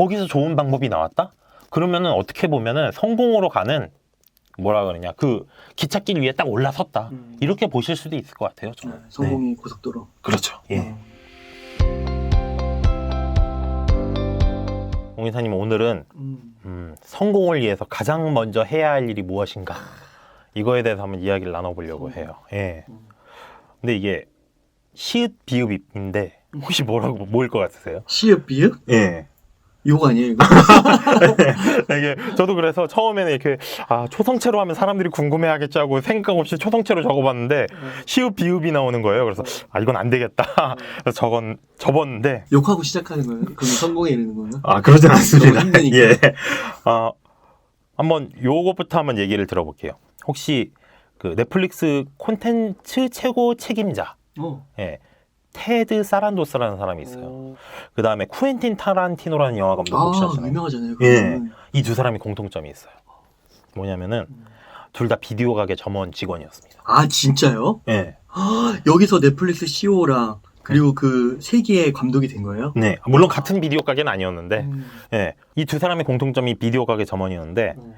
거기서 좋은 방법이 나왔다? 그러면은 어떻게 보면은 성공으로 가는 뭐라 그러냐 그 기찻길 위에 딱 올라섰다 음. 이렇게 보실 수도 있을 것 같아요. 네, 저는. 성공의 고속도로. 그렇죠. 예. 어. 홍인사님 오늘은 음. 음, 성공을 위해서 가장 먼저 해야 할 일이 무엇인가 이거에 대해서 한번 이야기를 나눠보려고 성공. 해요. 예. 음. 근데 이게 시읒 비읍인데 혹시 뭐라고 뭐일 것 같으세요? 시읍 비읍? 예. 욕 아니에요 이거? 이게 저도 그래서 처음에는 이렇게 아 초성체로 하면 사람들이 궁금해하겠지 하고 생각 없이 초성체로 적어봤는데 시읒 비읍이 나오는 거예요. 그래서 아 이건 안 되겠다. 그래서 적은 접었는데 욕하고 시작하는 거예요? 그럼 성공에 이르는 거예요? 아 그러진 않습니다. 너무 힘드니까. 예. 아 한번 요거부터 한번 얘기를 들어볼게요. 혹시 그 넷플릭스 콘텐츠 최고 책임자 어. 예. 테드 사란도스라는 사람이 있어요. 어. 그 다음에 쿠엔틴 타란티노라는 영화 감독 혹시 아 아시나요? 유명하잖아요. 예. 그거는. 이 두 사람이 공통점이 있어요. 뭐냐면은 음. 둘다 비디오 가게 점원 직원이었습니다. 아 진짜요? 예. 헉, 여기서 넷플릭스 CEO랑 그리고 그 세기의 감독이 된 거예요? 네. 물론 같은 비디오 가게는 아니었는데, 음. 예. 이 두 사람의 공통점이 비디오 가게 점원이었는데, 어.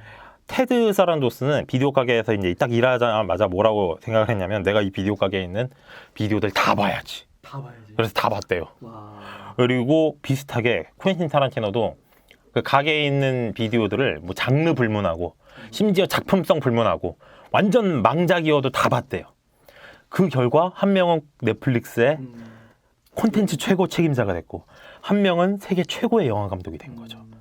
테드 사란도스는 비디오 가게에서 이제 딱 일하자마자 뭐라고 생각을 했냐면, 내가 이 비디오 가게에 있는 비디오들 다 봐야지. 다 봐야지. 그래서 다 봤대요. 와. 그리고 비슷하게 쿠엔틴 타란티노도 그 가게에 있는 비디오들을 뭐 장르 불문하고 심지어 작품성 불문하고 완전 망작이어도 다 봤대요. 그 결과 한 명은 넷플릭스의 음. 콘텐츠 최고 책임자가 됐고 한 명은 세계 최고의 영화 감독이 된 거죠. 음.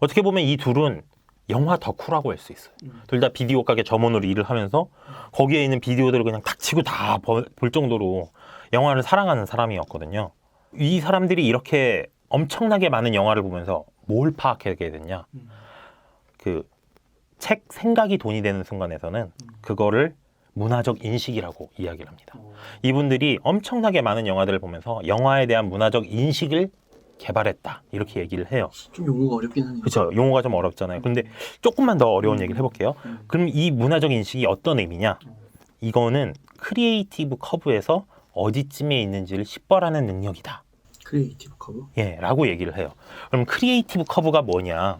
어떻게 보면 이 둘은 영화 덕후라고 할 수 있어요. 음. 둘다 비디오 가게 점원으로 일을 하면서 거기에 있는 비디오들을 그냥 닥치고 다 볼 정도로 영화를 사랑하는 사람이었거든요. 이 사람들이 이렇게 엄청나게 많은 영화를 보면서 뭘 파악하게 됐냐? 음. 그책 생각이 돈이 되는 순간에서는 그거를 문화적 인식이라고 이야기를 합니다. 어. 이분들이 엄청나게 많은 영화들을 보면서 영화에 대한 문화적 인식을 개발했다 이렇게 얘기를 해요. 좀 용어가 어렵긴 하네요. 그렇죠. 용어가 좀 어렵잖아요. 근데 조금만 더 어려운 얘기를 해볼게요. 음. 그럼 이 문화적 인식이 어떤 의미냐? 이거는 크리에이티브 커브에서 어디쯤에 있는지를 식별하는 능력이다. 크리에이티브 커브. 예, 라고 얘기를 해요. 그럼 크리에이티브 커브가 뭐냐?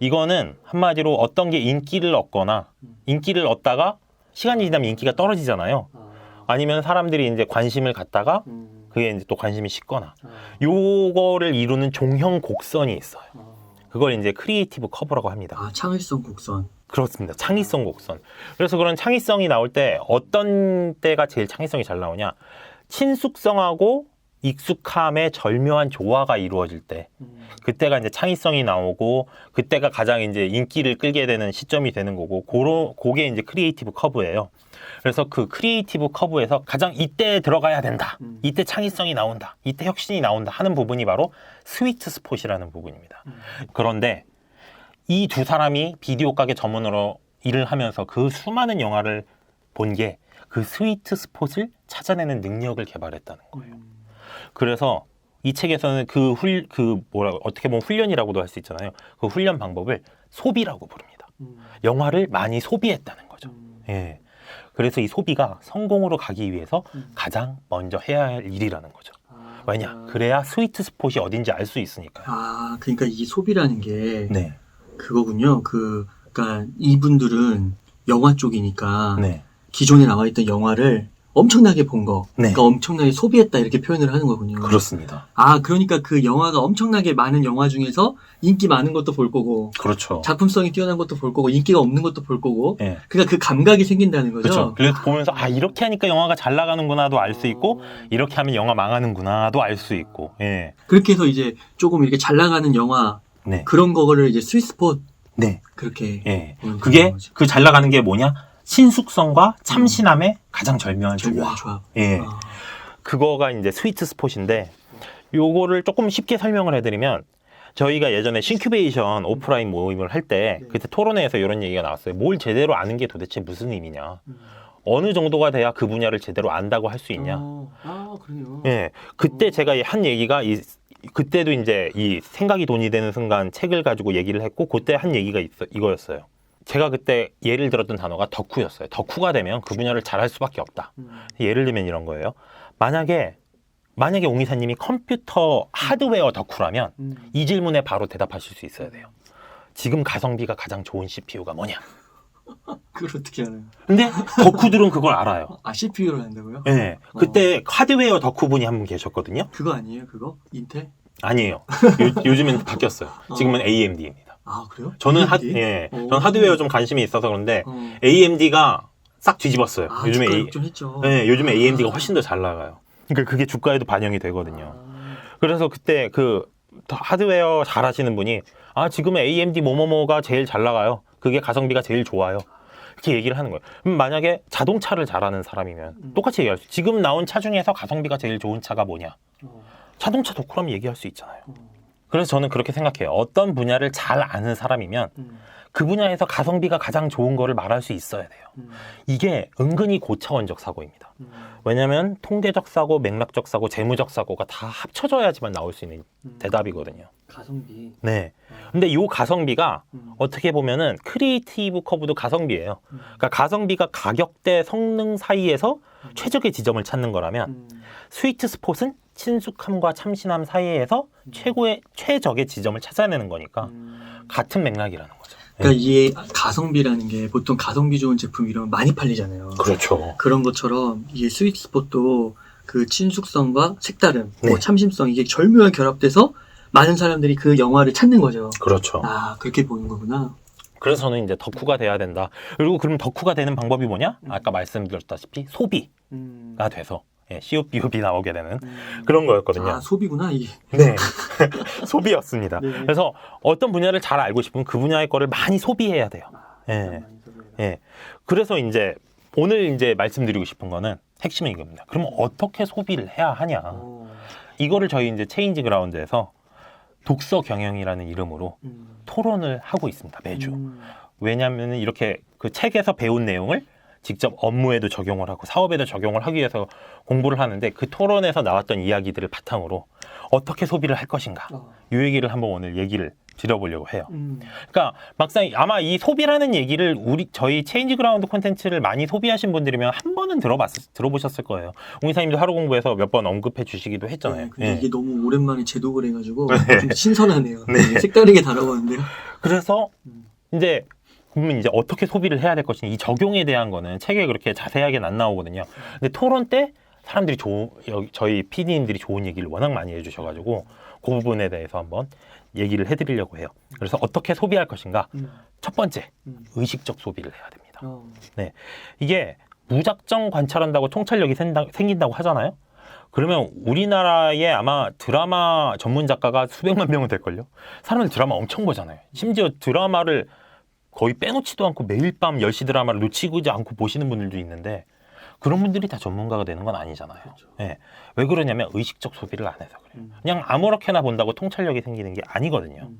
이거는 한마디로 어떤 게 인기를 얻거나 인기를 얻다가 시간이 지나면 인기가 떨어지잖아요. 아. 아니면 사람들이 이제 관심을 갖다가 음. 그게 이제 또 관심이 식거나 아. 요거를 이루는 종형 곡선이 있어요. 아. 그걸 이제 크리에이티브 커브라고 합니다. 아 창의성 곡선. 그렇습니다. 창의성 곡선. 그래서 그런 창의성이 나올 때 어떤 때가 제일 창의성이 잘 나오냐? 친숙성하고 익숙함의 절묘한 조화가 이루어질 때 음. 그때가 이제 창의성이 나오고 그때가 가장 이제 인기를 끌게 되는 시점이 되는 거고 고로 그게 이제 크리에이티브 커브예요. 그래서 그 크리에이티브 커브에서 가장 이때 들어가야 된다. 음. 이때 창의성이 나온다. 이때 혁신이 나온다 하는 부분이 바로 스위트 스폿이라는 부분입니다. 음. 그런데 이 두 사람이 비디오 가게 전문으로 일을 하면서 그 수많은 영화를 본 게 그 스위트 스폿을 찾아내는 능력을 개발했다는 거예요. 음. 그래서 이 책에서는 그 훌, 그 뭐라 어떻게 보면 훈련이라고도 할 수 있잖아요. 그 훈련 방법을 소비라고 부릅니다. 음. 영화를 많이 소비했다는 거죠. 음. 예. 그래서 이 소비가 성공으로 가기 위해서 음. 가장 먼저 해야 할 일이라는 거죠. 아. 왜냐? 그래야 스위트 스폿이 어딘지 알 수 있으니까요. 아 그러니까 이 소비라는 게 네. 그거군요. 그 그러니까 이분들은 영화 쪽이니까 네. 기존에 나와 있던 영화를 엄청나게 본 거, 네. 그러니까 엄청나게 소비했다 이렇게 표현을 하는 거군요. 그렇습니다. 아 그러니까 그 영화가 엄청나게 많은 영화 중에서 인기 많은 것도 볼 거고 그렇죠. 작품성이 뛰어난 것도 볼 거고 인기가 없는 것도 볼 거고 예. 그러니까 그 감각이 생긴다는 거죠. 그렇죠. 그래서 보면서 아 이렇게 하니까 영화가 잘 나가는구나도 알 수 있고 이렇게 하면 영화 망하는구나도 알 수 있고. 예. 그렇게 해서 이제 조금 이렇게 잘 나가는 영화 네. 그런 거를 이제 스위스포트 네. 그렇게 예. 그게. 그 잘 나가는 게 뭐냐? 신숙성과 참신함의 가장 절묘한 조화. 절묘한 조합. 예. 아, 그거가 이제 스위트 스폿인데 요거를 조금 쉽게 설명을 해드리면 저희가 예전에 신큐베이션 오프라인 모임을 할때 네. 그때 토론회에서 이런 얘기가 나왔어요. 뭘 제대로 아는 게 도대체 무슨 의미냐? 음. 어느 정도가 돼야 그 분야를 제대로 안다고 할 수 있냐? 어, 아 그러네요. 예. 그때 어. 제가 한 얘기가 이 그때도 이제 이 생각이 돈이 되는 순간 책을 가지고 얘기를 했고 그때 한 얘기가 있어 이거였어요. 제가 그때 예를 들었던 단어가 덕후였어요. 덕후가 되면 그 분야를 잘할 수밖에 없다. 음. 예를 들면 이런 거예요. 만약에 만약에 옹 이사님이 컴퓨터 하드웨어 덕후라면 음. 이 질문에 바로 대답하실 수 있어야 돼요. 지금 가성비가 가장 좋은 CPU가 뭐냐? 그걸 어떻게 알아요? 근데 덕후들은 그걸 알아요. 아 CPU를 한다고요? 예. 그때 하드웨어 덕후분이 한 분 계셨거든요. 그거 아니에요? 그거 인텔? 아니에요. 요, 즘엔 바뀌었어요. 지금은 AMD입니다. 아 그래요? 저는 하, AMD? 예. 오. 저는 하드웨어 좀 관심이 있어서 그런데 어. AMD가 싹 뒤집었어요. 아, 요즘에 주가 A, 역전했죠. 예, 요즘에 AMD가 훨씬 더 잘 나가요. 그러니까 그게 주가에도 반영이 되거든요. 아, 그래서 그때 그 하드웨어 잘 하시는 분이 아 지금 AMD 뭐뭐뭐가 제일 잘 나가요. 그게 가성비가 제일 좋아요. 이렇게 얘기를 하는 거예요. 그럼 만약에 자동차를 잘하는 사람이면 음. 똑같이 얘기할 수. 지금 나온 차 중에서 가성비가 제일 좋은 차가 뭐냐? 어, 자동차 덕후라면 얘기할 수 있잖아요. 어, 그래서 저는 그렇게 생각해요. 어떤 분야를 잘 아는 사람이면 음, 그 분야에서 가성비가 가장 좋은 거를 말할 수 있어야 돼요. 음, 이게 은근히 고차원적 사고입니다. 음, 왜냐하면 통계적 사고, 맥락적 사고, 재무적 사고가 다 합쳐져야지만 나올 수 있는 음. 대답이거든요. 가성비. 네. 어, 근데 이 가성비가 음, 어떻게 보면은 크리에이티브 커브도 가성비예요. 음, 그러니까 가성비가 가격대 성능 사이에서 최적의 지점을 찾는 거라면 음, 스위트 스폿은 친숙함과 참신함 사이에서 최고의 최적의 지점을 찾아내는 거니까 음. 같은 맥락이라는 거죠. 그러니까 이게 가성비라는 게 보통 가성비 좋은 제품 이러면 많이 팔리잖아요. 그렇죠. 그런 것처럼 이게 스위트 스폿도 그 친숙성과 색다름, 뭐 네. 참심성 이게 절묘하게 결합돼서 많은 사람들이 그 영화를 찾는 거죠. 그렇죠. 아 그렇게 보는 거구나. 그래서 저는 이제 덕후가 돼야 된다. 그리고 그럼 덕후가 되는 방법이 뭐냐? 아까 말씀드렸다시피 소비가 음, 돼서 예, COPUB 나오게 되는 음. 그런 거였거든요. 아 소비구나 이게. 네. 소비였습니다. 네. 그래서 어떤 분야를 잘 알고 싶으면 그 분야의 거를 많이 소비해야 돼요. 예. 많이 소비해라. 예. 그래서 이제 오늘 이제 말씀드리고 싶은 거는 핵심은 이겁니다. 그러면 어떻게 소비를 해야 하냐? 어, 이거를 저희 이제 체인지 그라운드에서 독서 경영이라는 이름으로 음, 토론을 하고 있습니다. 매주. 음, 왜냐하면 이렇게 그 책에서 배운 내용을 직접 업무에도 적용을 하고 사업에도 적용을 하기 위해서 공부를 하는데 그 토론에서 나왔던 이야기들을 바탕으로 어떻게 소비를 할 것인가 어, 이 얘기를 한번 오늘 얘기를 드려보려고 해요. 음, 그러니까 막상 아마 이 소비라는 얘기를 우리 저희 체인지 그라운드 콘텐츠를 많이 소비하신 분들이면 한 번은 들어봤 들어보셨을 거예요. 옹 이사님도 하루 공부에서 몇 번 언급해 주시기도 했잖아요. 네, 근데 예. 이게 너무 오랜만에 제독을 해가지고 네. 좀 신선하네요. 네. 색다르게 다뤄봤는데요. 그래서 음. 이제 그러면 이제 어떻게 소비를 해야 될 것인지 이 적용에 대한 거는 책에 그렇게 자세하게는 안 나오거든요. 근데 토론 때 사람들이 좋은 저희 PD님들이 좋은 얘기를 워낙 많이 해주셔가지고 그 부분에 대해서 한번 얘기를 해드리려고 해요. 그래서 어떻게 소비할 것인가? 음, 첫 번째 음, 의식적 소비를 해야 됩니다. 어, 이게 무작정 관찰한다고 통찰력이 생다- 생긴다고 하잖아요. 그러면 우리나라에 아마 드라마 전문 작가가 수백만 명은 될걸요. 사람들 드라마 엄청 보잖아요. 심지어 드라마를 거의 빼놓지도 않고 매일 밤 10시 드라마를 놓치고 않고 보시는 분들도 있는데 그런 분들이 다 전문가가 되는 건 아니잖아요. 그렇죠. 예. 왜 그러냐면 의식적 소비를 안 해서 그래요. 음, 그냥 아무렇게나 본다고 통찰력이 생기는 게 아니거든요. 음,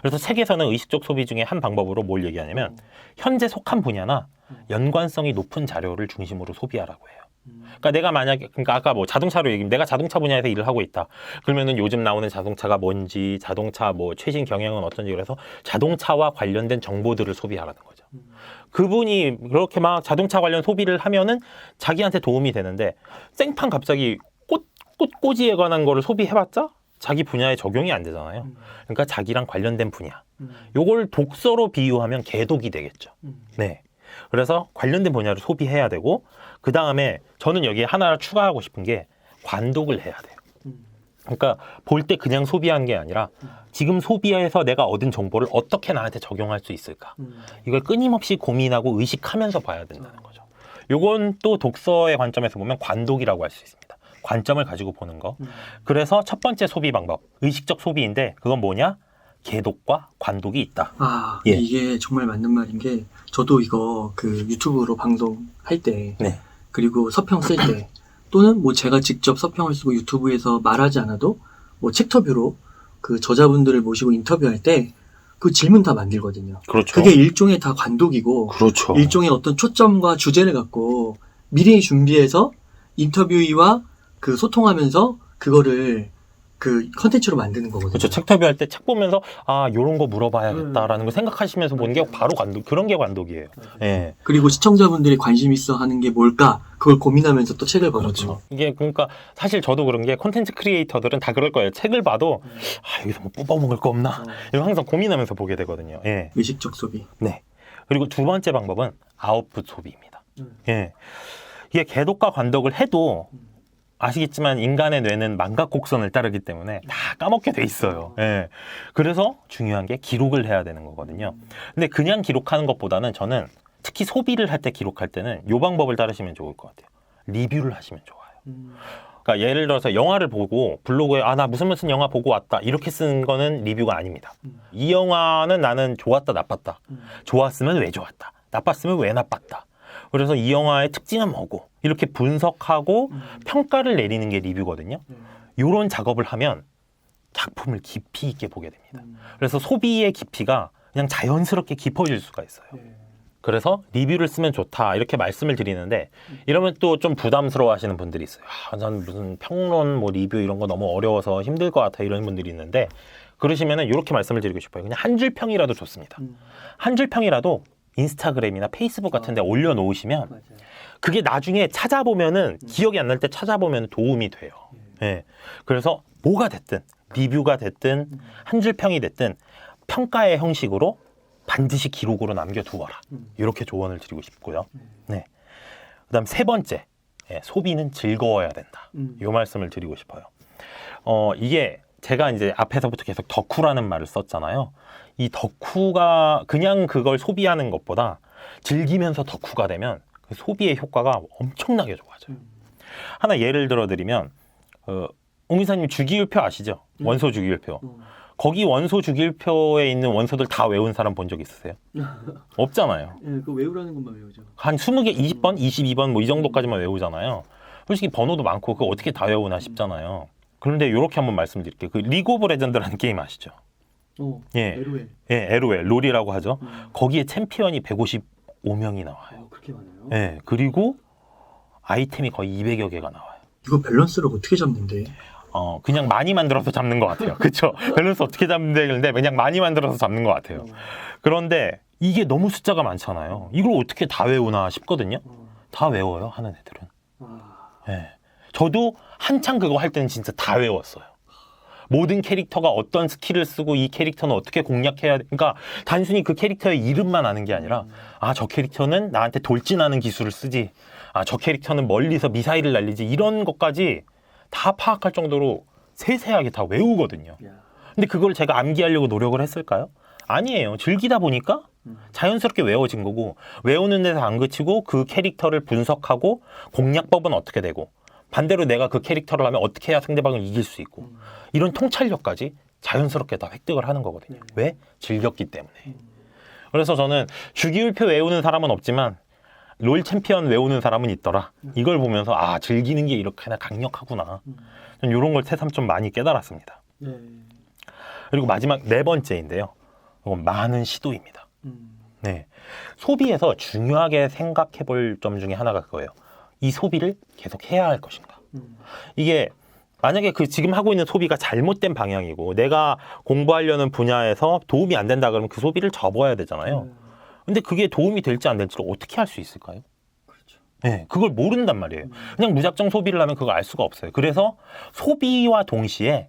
그래서 책에서는 의식적 소비 중에 한 방법으로 뭘 얘기하냐면 음, 현재 속한 분야나 음. 연관성이 높은 자료를 중심으로 소비하라고 해요. 음, 그러니까 내가 만약에 그러니까 아까 뭐 자동차로 얘기하면 내가 자동차 분야에서 일을 하고 있다. 그러면은 요즘 나오는 자동차가 뭔지, 자동차 뭐 최신 경영은 어떤지 그래서 자동차와 관련된 정보들을 소비하라는 거죠. 음, 그분이 그렇게 막 자동차 관련 소비를 하면은 자기한테 도움이 되는데 생판 갑자기 꽃, 꽃, 꼬지에 관한 거를 소비해봤자 자기 분야에 적용이 안 되잖아요. 음, 그러니까 자기랑 관련된 분야. 음, 요걸 독서로 비유하면 개독이 되겠죠. 음, 네. 그래서 관련된 분야를 소비해야 되고 그 다음에 저는 여기에 하나 추가하고 싶은 게 관독을 해야 돼요. 음, 그러니까 볼 때 그냥 소비하는 게 아니라 지금 소비해서 내가 얻은 정보를 어떻게 나한테 적용할 수 있을까? 음, 이걸 끊임없이 고민하고 의식하면서 봐야 된다는 거죠. 요건 또 독서의 관점에서 보면 관독이라고 할 수 있습니다. 관점을 가지고 보는 거. 음. 그래서 첫 번째 소비 방법, 의식적 소비인데 그건 뭐냐? 개독과 관독이 있다. 아 예. 이게 정말 맞는 말인 게 저도 이거 그 유튜브로 방송할 때 네. 그리고 서평 쓸 때 또는 뭐 제가 직접 서평을 쓰고 유튜브에서 말하지 않아도 뭐 책터뷰로 그 저자분들을 모시고 인터뷰할 때 그 질문 다 만들거든요. 그렇죠. 그게 일종의 다 관독이고 그렇죠. 일종의 어떤 초점과 주제를 갖고 미리 준비해서 인터뷰이와 그 소통하면서 그거를 그 컨텐츠로 만드는 거거든요. 그렇죠. 책 터뷰 할 때 책 보면서 아 요런 거 물어봐야겠다라는 거 생각하시면서 보는 게 바로 관독 그런 게 관독이에요. 예. 그리고 시청자분들이 관심 있어 하는 게 뭘까? 그걸 고민하면서 또 책을 보거든요. 이게 그러니까 사실 저도 그런 게 콘텐츠 크리에이터들은 다 그럴 거예요. 책을 봐도 아 여기서 뭐 뽑아 먹을 거 없나? 이거 항상 고민하면서 보게 되거든요. 예. 의식적 소비. 네. 그리고 두 번째 방법은 아웃풋 소비입니다. 음. 예. 이게 개독과 관독을 해도 음. 아시겠지만 인간의 뇌는 망각 곡선을 따르기 때문에 다 까먹게 돼 있어요. 예. 그래서 중요한 게 기록을 해야 되는 거거든요. 근데 그냥 기록하는 것보다는 저는 특히 소비를 할 때 기록할 때는 이 방법을 따르시면 좋을 것 같아요. 리뷰를 하시면 좋아요. 그러니까 예를 들어서 영화를 보고 블로그에 아 나 무슨 무슨 영화 보고 왔다 이렇게 쓰는 거는 리뷰가 아닙니다. 음. 이 영화는 나는 좋았다 나빴다. 좋았으면 왜 좋았다. 나빴으면 왜 나빴다. 그래서 이 영화의 특징은 뭐고 이렇게 분석하고 평가를 내리는 게 리뷰거든요. 이런 작업을 하면 작품을 깊이 있게 보게 됩니다. 그래서 소비의 깊이가 그냥 자연스럽게 깊어질 수가 있어요. 그래서 리뷰를 쓰면 좋다 이렇게 말씀을 드리는데 이러면 또 좀 부담스러워 하시는 분들이 있어요. 아, 난 무슨 평론 뭐 리뷰 이런 거 너무 어려워서 힘들 것 같아 이런 분들이 있는데 그러시면은 이렇게 말씀을 드리고 싶어요. 그냥 한 줄 평이라도 좋습니다. 한 줄 평이라도 인스타그램이나 페이스북 같은 데 올려놓으시면 그게 나중에 찾아보면은 기억이 안 날 때 찾아보면 도움이 돼요. 예. 그래서 뭐가 됐든 리뷰가 됐든 한 줄 평이 됐든 평가의 형식으로 반드시 기록으로 남겨두어라. 이렇게 조언을 드리고 싶고요. 네. 그다음 세 번째 예, 소비는 즐거워야 된다. 이 말씀을 드리고 싶어요. 어 이게 제가 이제 앞에서부터 계속 덕후라는 말을 썼잖아요. 이 덕후가 그냥 그걸 소비하는 것보다 즐기면서 덕후가 되면 그 소비의 효과가 엄청나게 좋아져요. 하나 예를 들어 드리면 어, 옹 기사님 주기율표 아시죠? 음. 원소 주기율표. 거기 원소 주기율표에 있는 원소들 다 외운 사람 본 적 있으세요? 없잖아요. 예, 그 외우라는 것만 외우죠. 한 20개, 20번, 22번 뭐 이 정도까지만 외우잖아요. 솔직히 번호도 많고 그거 어떻게 다 외우나 싶잖아요. 그런데 이렇게 한번 말씀드릴게요. 그 리그 오브 레전드라는 게임 아시죠? 어, 예. LOL. 예, LOL, 롤이라고 하죠. 음. 거기에 챔피언이 155명이 나와요. 아, 그렇게 많아요? 예, 그리고 아이템이 거의 200여 개가 나와요. 이거 밸런스를 어떻게 잡는데? 어, 그냥 많이 만들어서 잡는 것 같아요. 그쵸? 밸런스 어떻게 잡는 데는데 그냥 많이 만들어서 잡는 것 같아요. 그런데 이게 너무 숫자가 많잖아요. 이걸 어떻게 다 외우나 싶거든요. 어. 다 외워요, 하는 애들은. 아, 예. 저도 한창 그거 할 때는 진짜 다 외웠어요. 모든 캐릭터가 어떤 스킬을 쓰고 이 캐릭터는 어떻게 공략해야 돼. 그러니까 단순히 그 캐릭터의 이름만 아는 게 아니라 아, 저 캐릭터는 나한테 돌진하는 기술을 쓰지. 아, 저 캐릭터는 멀리서 미사일을 날리지. 이런 것까지 다 파악할 정도로 세세하게 다 외우거든요. 야. 근데 그걸 제가 암기하려고 노력을 했을까요? 아니에요. 즐기다 보니까 음. 자연스럽게 외워진 거고 외우는 데서 안 그치고 그 캐릭터를 분석하고 공략법은 어떻게 되고 반대로 내가 그 캐릭터를 하면 어떻게 해야 상대방을 이길 수 있고 음. 이런 통찰력까지 자연스럽게 다 획득을 하는 거거든요. 네. 왜? 즐겼기 때문에. 음. 그래서 저는 주기율표 외우는 사람은 없지만 롤 챔피언 외우는 사람은 있더라. 이걸 보면서 아 즐기는 게 이렇게나 강력하구나. 음. 전 이런 걸 새삼 좀 많이 깨달았습니다. 네. 그리고 마지막 네 번째인데요. 이건 많은 시도입니다. 음. 네. 소비에서 중요하게 생각해 볼 점 중에 하나가 그거예요. 이 소비를 계속 해야 할 것인가. 음. 이게 만약에 그 지금 하고 있는 소비가 잘못된 방향이고 내가 공부하려는 분야에서 도움이 안 된다 그러면 그 소비를 접어야 되잖아요. 음. 근데 그게 도움이 될지 안 될지를 어떻게 할 수 있을까요? 그렇죠. 네, 그걸 모른단 말이에요. 음. 그냥 무작정 소비를 하면 그걸 알 수가 없어요. 그래서 소비와 동시에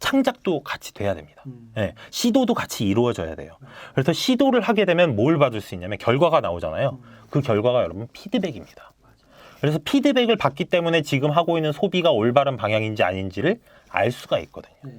창작도 같이 돼야 됩니다. 음. 예, 시도도 같이 이루어져야 돼요. 그래서 시도를 하게 되면 뭘 받을 수 있냐면 결과가 나오잖아요. 그 결과가 여러분 피드백입니다. 그래서 피드백을 받기 때문에 지금 하고 있는 소비가 올바른 방향인지 아닌지를 알 수가 있거든요. 네.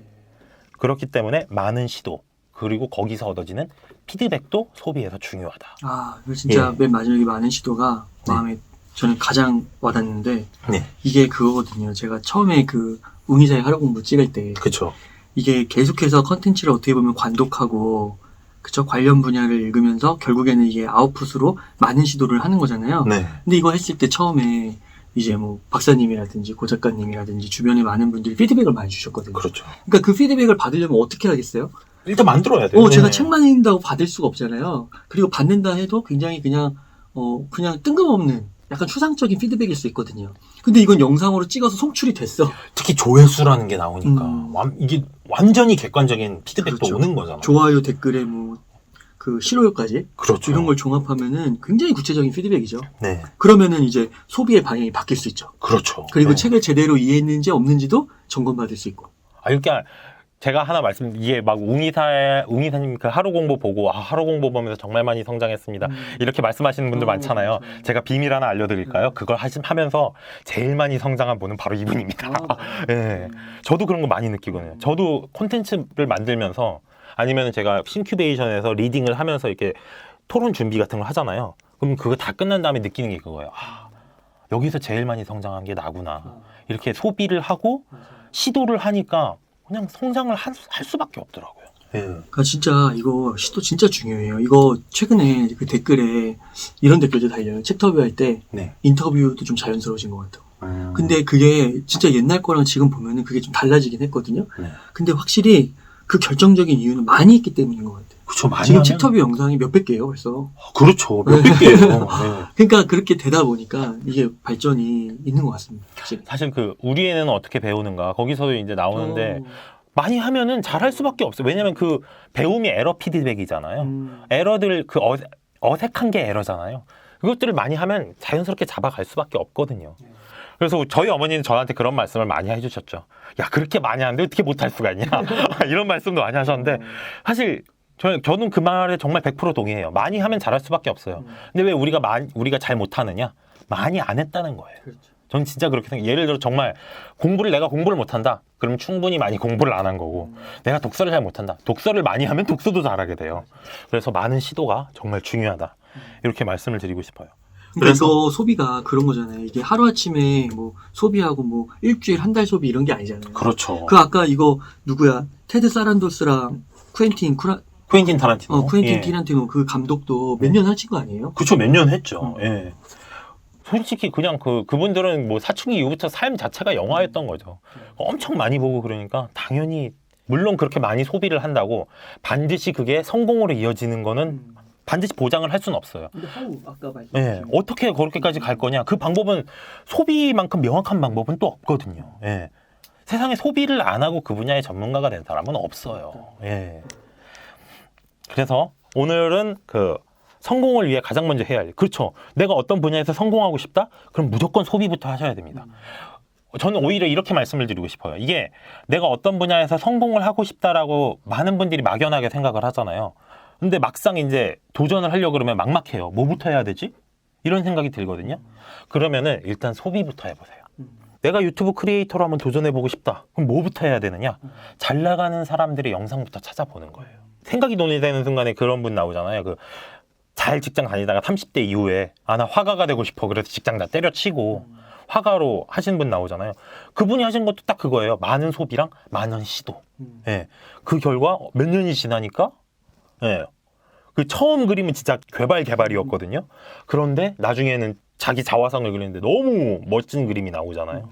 그렇기 때문에 많은 시도 그리고 거기서 얻어지는 피드백도 소비에서 중요하다. 아, 이거 진짜 예. 맨 마지막에 많은 시도가 네. 마음에 저는 가장 와닿는데 네, 이게 그거거든요. 제가 처음에 그 웅이사의 하루 공부 찍을 때 그렇죠. 이게 계속해서 컨텐츠를 어떻게 보면 관독하고 그쵸 관련 분야를 읽으면서 결국에는 이게 아웃풋으로 많은 시도를 하는 거잖아요. 네, 근데 이거 했을 때 처음에 이제 뭐 박사님이라든지 고 작가님이라든지 주변에 많은 분들이 피드백을 많이 주셨거든요. 그렇죠. 그러니까 그 피드백을 받으려면 어떻게 하겠어요? 일단 만들어야 돼요. 어, 제가 네. 책만 읽는다고 받을 수가 없잖아요. 그리고 받는다 해도 굉장히 그냥 어 그냥 뜬금없는 약간 추상적인 피드백일 수 있거든요. 근데 이건 영상으로 찍어서 송출이 됐어. 특히 조회수라는 게 나오니까 음. 완- 이게 완전히 객관적인 피드백도 그렇죠. 오는 거잖아. 좋아요, 댓글에 뭐, 그 싫어요까지 그렇죠. 이런 걸 종합하면은 굉장히 구체적인 피드백이죠. 네, 그러면은 이제 소비의 방향이 바뀔 수 있죠. 그렇죠. 그리고 네. 책을 제대로 이해했는지 없는지도 점검받을 수 있고. 아, 그러니까 제가 하나 말씀 이게 막 웅이사의 웅이사님 그 하루 공부 보고 아 하루 공부 보면서 정말 많이 성장했습니다. 음. 이렇게 말씀하시는 분들 어, 많잖아요. 맞아요. 제가 비밀 하나 알려드릴까요? 그걸 하시, 하면서 제일 많이 성장한 분은 바로 이분입니다. 예. 저도 그런 거 많이 느끼거든요. 저도 콘텐츠를 만들면서 아니면 제가 신큐베이션에서 리딩을 하면서 이렇게 토론 준비 같은 걸 하잖아요. 그럼 그거 다 끝난 다음에 느끼는 게 그거예요. 아, 여기서 제일 많이 성장한 게 나구나. 이렇게 소비를 하고 시도를 하니까 그냥 성장을 할, 수밖에 없더라고요. 예. 그러니까 진짜 이거 시도 진짜 중요해요. 이거 최근에 그 댓글에 이런 댓글도 달려요. 챕터뷰 할 때 네. 인터뷰도 좀 자연스러워진 것 같아요. 음. 근데 그게 진짜 옛날 거랑 지금 보면은 그게 좀 달라지긴 했거든요. 네. 근데 확실히 그 결정적인 이유는 많이 있기 때문인 것 같아요. 그렇죠. 많이 지금 하면- 챕터뷰 영상이 몇백 개예요, 벌써. 그렇죠. 몇백 개예요. 네. 그러니까 그렇게 되다 보니까 이게 발전이 있는 것 같습니다. 확실히. 사실 그 우리 애는 어떻게 배우는가 거기서도 이제 나오는데 어, 많이 하면은 잘할 수밖에 없어요. 왜냐면 그 배움이 에러 피드백이잖아요. 음, 에러들 그 어, 어색한 게 에러잖아요. 그것들을 많이 하면 자연스럽게 잡아갈 수밖에 없거든요. 그래서 저희 어머니는 저한테 그런 말씀을 많이 해주셨죠. 야 그렇게 많이 하는데 어떻게 못할 수가 있냐 이런 말씀도 많이 하셨는데 사실 저, 저는 그 말에 정말 100% 동의해요. 많이 하면 잘할 수밖에 없어요. 음, 근데 왜 우리가 많이 우리가 잘 못하느냐? 많이 안 했다는 거예요. 그렇죠. 전 진짜 그렇게 생각해요. 예를 들어 정말 공부를 내가 공부를 못한다. 그럼 충분히 많이 공부를 안 한 거고 내가 독서를 잘 못한다. 독서를 많이 하면 독서도 잘하게 돼요. 그래서 많은 시도가 정말 중요하다. 이렇게 말씀을 드리고 싶어요. 그러니까 그래서- 이거 소비가 그런 거잖아요. 이게 하루아침에 뭐 소비하고 뭐 일주일 한 달 소비 이런 게 아니잖아요. 그렇죠. 그 아까 이거 누구야? 테드 사란도스랑 쿠엔틴 쿠라 쿠엔틴 타란티노. 어 쿠엔틴 예. 티란티노 그 감독도 몇 네. 년 하신 거 아니에요? 그쵸 몇 년 했죠. 음. 예. 솔직히 그냥 그 그분들은 뭐 사춘기 이후부터 삶 자체가 영화였던 거죠. 엄청 많이 보고 그러니까 당연히 물론 그렇게 많이 소비를 한다고 반드시 그게 성공으로 이어지는 거는 반드시 보장을 할 수는 없어요. 근데 하우 아까 말씀 예, 어떻게 그렇게까지 갈 거냐? 그 방법은 소비만큼 명확한 방법은 또 없거든요. 예. 세상에 소비를 안 하고 그 분야의 전문가가 된 사람은 없어요. 예. 그래서 오늘은 그 성공을 위해 가장 먼저 해야 할 그렇죠. 내가 어떤 분야에서 성공하고 싶다? 그럼 무조건 소비부터 하셔야 됩니다. 저는 오히려 이렇게 말씀을 드리고 싶어요. 이게 내가 어떤 분야에서 성공을 하고 싶다라고 많은 분들이 막연하게 생각을 하잖아요. 근데 막상 이제 도전을 하려고 그러면 막막해요. 뭐부터 해야 되지? 이런 생각이 들거든요. 그러면은 일단 소비부터 해보세요. 음. 내가 유튜브 크리에이터로 한번 도전해보고 싶다. 그럼 뭐부터 해야 되느냐? 잘 나가는 사람들의 영상부터 찾아보는 거예요. 생각이 논의되는 순간에 그런 분 나오잖아요. 그 잘 직장 다니다가 30대 이후에 아 나 화가가 되고 싶어 그래서 직장 다 때려치고 화가로 하신 분 나오잖아요. 그분이 하신 것도 딱 그거예요. 많은 소비랑 많은 시도. 음. 예. 그 결과 몇 년이 지나니까 예. 그 처음 그림은 진짜 괴발 개발이었거든요. 그런데 나중에는 자기 자화상을 그리는데 너무 멋진 그림이 나오잖아요.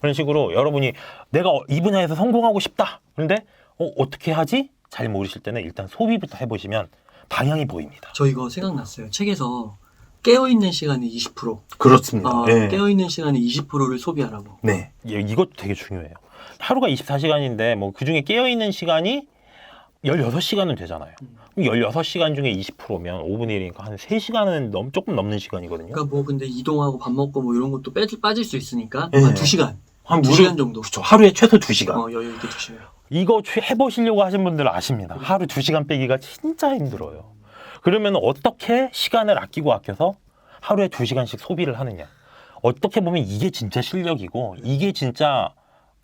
그런 식으로 여러분이 내가 이 분야에서 성공하고 싶다. 그런데 어, 어떻게 하지? 잘 모르실 때는 일단 소비부터 해보시면 방향이 보입니다. 저 이거 생각났어요. 책에서 깨어 있는 시간의 20%, 그렇습니다. 어, 깨어 있는 시간의 20%를 소비하라고. 네. 예, 이것도 되게 중요해요. 하루가 24시간인데 뭐 그중에 깨어 있는 시간이 16시간은 되잖아요. 음. 그럼 16시간 중에 20%면 5분의 1이니까 한 3시간은 넘 조금 넘는 시간이거든요. 그러니까 뭐 근데 이동하고 밥 먹고 뭐 이런 것도 빼, 빠질 수 있으니까 네. 한 2시간, 한 2시간 정도. 그렇죠. 하루에 최소 2시간. 어, 여유 있게 드시면. 이거 취- 해보시려고 하신 분들은 아십니다. 하루 2시간 빼기가 진짜 힘들어요. 그러면 어떻게 시간을 아끼고 아껴서 하루에 2시간씩 소비를 하느냐. 어떻게 보면 이게 진짜 실력이고 이게 진짜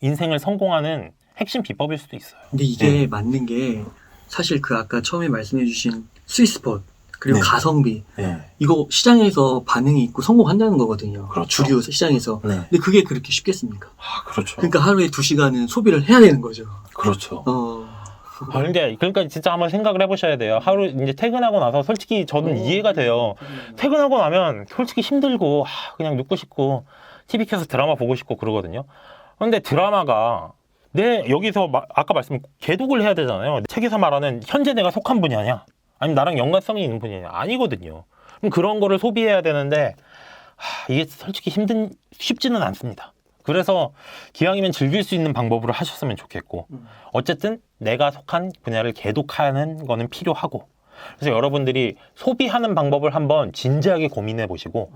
인생을 성공하는 핵심 비법일 수도 있어요. 근데 이게 네. 맞는 게 사실 그 아까 처음에 말씀해 주신 스위스폿 그리고 네. 가성비 네. 이거 시장에서 반응이 있고 성공한다는 거거든요. 그렇죠. 주류 시장에서. 네. 근데 그게 그렇게 쉽겠습니까? 아, 그렇죠. 그러니까 하루에 두 시간은 소비를 해야 되는 거죠. 그렇죠. 어. 아, 근데 그러니까 진짜 한번 생각을 해보셔야 돼요. 하루 이제 퇴근하고 나서 솔직히 저는 이해가 돼요. 퇴근하고 나면 솔직히 힘들고 하, 그냥 눕고 싶고 TV 켜서 드라마 보고 싶고 그러거든요. 근데 드라마가 내 여기서 마- 아까 말씀 개독을 해야 되잖아요. 책에서 말하는 현재 내가 속한 분야냐? 아니면 나랑 연관성이 있는 분야냐? 아니거든요. 그럼 그런 거를 소비해야 되는데 하, 이게 솔직히 힘든 쉽지는 않습니다. 그래서 기왕이면 즐길 수 있는 방법으로 하셨으면 좋겠고 음. 어쨌든 내가 속한 분야를 개독하는 거는 필요하고 그래서 여러분들이 소비하는 방법을 한번 진지하게 고민해 보시고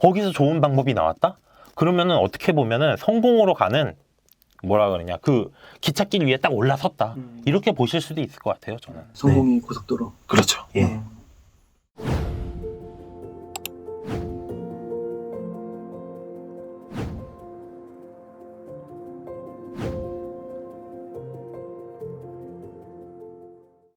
거기서 좋은 방법이 나왔다? 그러면은 어떻게 보면은 성공으로 가는 뭐라 그러냐 그 기찻길 위에 딱 올라섰다 음. 이렇게 보실 수도 있을 것 같아요 저는 성공의 고속도로. 그렇죠 예 음.